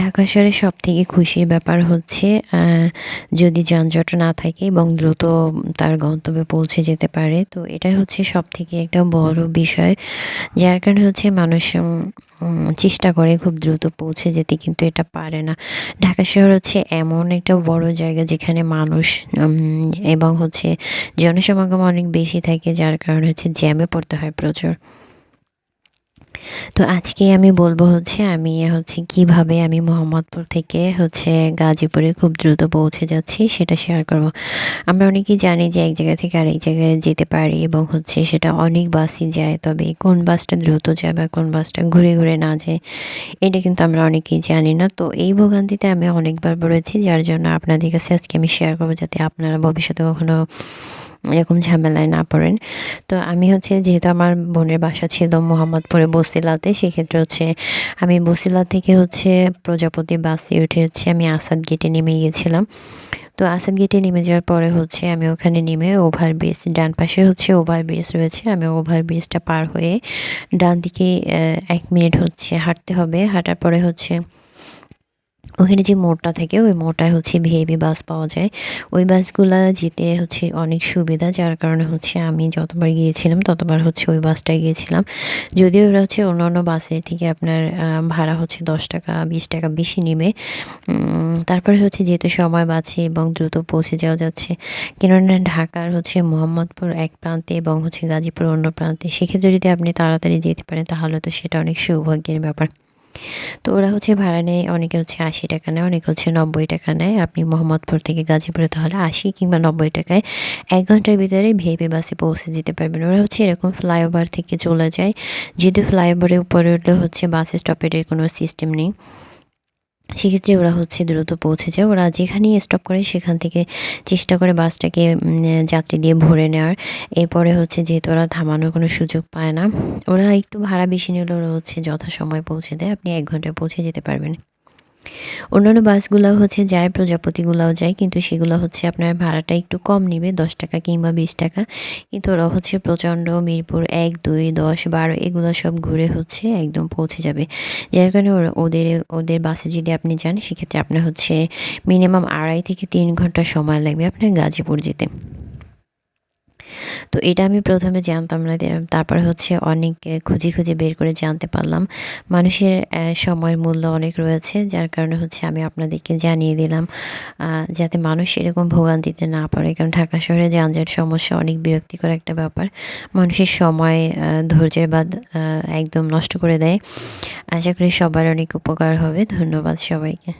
ঢাকা শহরে সব থেকে খুশির ব্যাপার হচ্ছে যদি যানজট না থাকে এবং দ্রুত তার গন্তব্যে পৌঁছে যেতে পারে, তো এটাই হচ্ছে সব থেকে একটা বড় বিষয়। যার কারণে হচ্ছে মানুষ চেষ্টা করে খুব দ্রুত পৌঁছে যেতে, কিন্তু এটা পারে না। ঢাকা শহর হচ্ছে এমন একটা বড় জায়গা যেখানে মানুষ এবং হচ্ছে জনসমাগম অনেক বেশি থাকে, যার কারণে হচ্ছে জ্যামে পড়তে হয় প্রচুর। তো আজকে আমি বলব হচ্ছে, আমি হচ্ছে কীভাবে আমি মোহাম্মদপুর থেকে হচ্ছে গাজীপুরে খুব দ্রুত পৌঁছে যাচ্ছি সেটা শেয়ার করব। আমরা অনেকেই জানি যে এক জায়গা থেকে আরেক জায়গায় যেতে পারি এবং হচ্ছে সেটা অনেক বাসই যায়, তবে কোন বাসটা দ্রুত যায় বা কোন বাসটা ঘুরে ঘুরে না যায়, এটা কিন্তু আমরা অনেকেই জানি না। তো এই ভোগান্তিতে আমি অনেকবার পড়েছি, যার জন্য আপনাদের কাছে আজকে আমি শেয়ার করব যাতে আপনারা ভবিষ্যতে কখনো এরকম ঝামেলায় না পড়েন। তো আমি হচ্ছে যেহেতু আমার বোনের বাসা ছিল মোহাম্মদপুরে বসিলাতে, সেক্ষেত্রে হচ্ছে আমি বসিলা থেকে হচ্ছে প্রজাপতি বাসে উঠে হচ্ছে আমি আসাদ গেটে নেমে গিয়েছিলাম। তো আসাদ গেটে নেমে যাওয়ার পরে হচ্ছে আমি ওখানে নেমে ওভার ব্রিজ ডান পাশে হচ্ছে ওভার ব্রিজ রয়েছে। আমি ওভার ব্রিজটা পার হয়ে ডান দিকে এক মিনিট হচ্ছে হাঁটতে হবে। হাঁটার পরে হচ্ছে ওখানে যে মোড়টা থাকে, ওই মোড়টায় হচ্ছে ভিআইপি বাস পাওয়া যায়। ওই বাসগুলা যেতে হচ্ছে অনেক সুবিধা, যার কারণে হচ্ছে আমি যতবার গিয়েছিলাম, ততবার হচ্ছে ওই বাসটায় গিয়েছিলাম। যদিও ওরা হচ্ছে অন্য অন্য বাসের থেকে আপনার ভাড়া হচ্ছে দশ টাকা, বিশ টাকা বেশি নেবে। তারপরে হচ্ছে যেহেতু সময় বাঁচে এবং দ্রুত পৌঁছে যাওয়া যাচ্ছে, কেননা ঢাকার হচ্ছে মোহাম্মদপুর এক প্রান্তে এবং হচ্ছে গাজীপুর অন্য প্রান্তে, সেক্ষেত্রে যদি আপনি তাড়াতাড়ি যেতে পারেন, তাহলে তো সেটা অনেক সৌভাগ্যের ব্যাপার। তো ওরা হচ্ছে ভাড়া নেয়, অনেকে হচ্ছে আশি টাকা নেয়, অনেকে হচ্ছে নব্বই টাকা নেয়। আপনি মোহাম্মদপুর থেকে গাজীপুরে তাহলে আশি কিংবা নব্বই টাকায় এক ঘণ্টার ভিতরে ভিআইপি বাসে পৌঁছে যেতে পারবেন। ওরা হচ্ছে এরকম ফ্লাইওভার থেকে চলে যায়। যেহেতু ফ্লাইওভারের উপরে উঠলে হচ্ছে বাস স্টপের কোনো সিস্টেম নেই। সেক্ষেত্রে ওরা হচ্ছে দ্রুত পৌঁছে যায়। ওরা যেখানেই স্টপ করে সেখান থেকে চেষ্টা করে বাসটাকে যাত্রী দিয়ে ভরে নেওয়ার। এরপরে হচ্ছে যেহেতু ওরা থামানোর কোনো সুযোগ পায় না, ওরা একটু ভাড়া বেশি নিলে ওরা হচ্ছে যথাসময় পৌঁছে দেয়। আপনি এক ঘন্টায় পৌঁছে যেতে পারবেন। অন্যান্য বাসগুলো হচ্ছে যায়, প্রজাপতিগুলাও যায়, কিন্তু সেগুলো হচ্ছে আপনার ভাড়াটা একটু কম নেবে, দশ টাকা কিংবা বিশ টাকা। কিন্তু ওরা হচ্ছে প্রচণ্ড মিরপুর এক, দুই, দশ, বারো, এগুলো সব ঘুরে হচ্ছে একদম পৌঁছে যাবে। যার কারণে ওদের ওদের বাসে যদি আপনি যান, সেক্ষেত্রে আপনার হচ্ছে মিনিমাম আড়াই থেকে তিন ঘণ্টা সময় লাগবে আপনার গাজীপুর যেতে। তো এটা আমি প্রথমে জানতাম না তারপরে হচ্ছে অনেক খুঁজে খুঁজে বের করে জানতে পারলাম। মানুষের সময়ের মূল্য অনেক রয়েছে, যার কারণে হচ্ছে আমি আপনাদেরকে জানিয়ে দিলাম যাতে মানুষ এরকম ভোগান্তিতে না পড়ে। কারণ ঢাকা শহরে যানজট সমস্যা অনেক বিরক্তিকর একটা ব্যাপার। মানুষের সময় ধৈর্যের বাদ একদম নষ্ট করে দেয়। আশা করি সবার অনেক উপকার হবে। ধন্যবাদ সবাইকে।